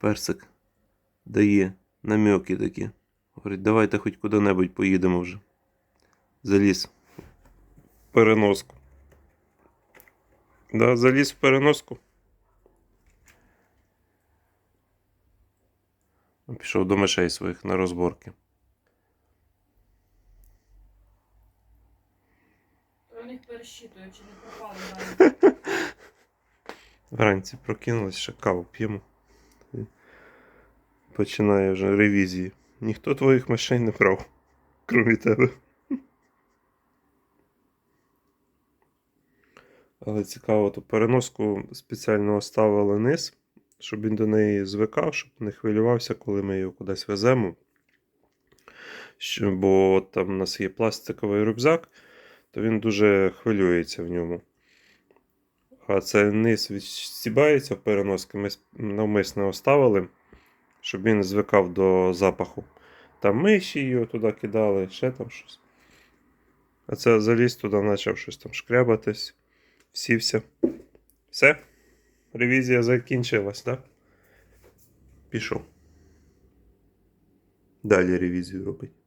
Персик дає намеки такі. Говорить, давайте хоч куди-небудь поїдемо вже. Заліз в переноску. Да, заліз в переноску. Пішов до мишей своїх на розборки. У них пересчитує, чи не пропали далі. Вранці прокинулась, ще каву п'ємо. Починає вже ревізії. Ніхто твоїх мишей не брав, крім тебе. Але цікаво, ту переноску спеціально оставили низ, щоб він до неї звикав, щоб не хвилювався, коли ми його кудись веземо. Бо там у нас є пластиковий рюкзак, то він дуже хвилюється в ньому. А це низ відстібається в переноски. Ми навмисно оставили, щоб він звикав до запаху. Там миші його туди кидали, ще там щось. А це заліз туди, почав щось там шкрябатись, сівся. Все. Ревізія закінчилась, так? Пішов. Далі ревізію робить.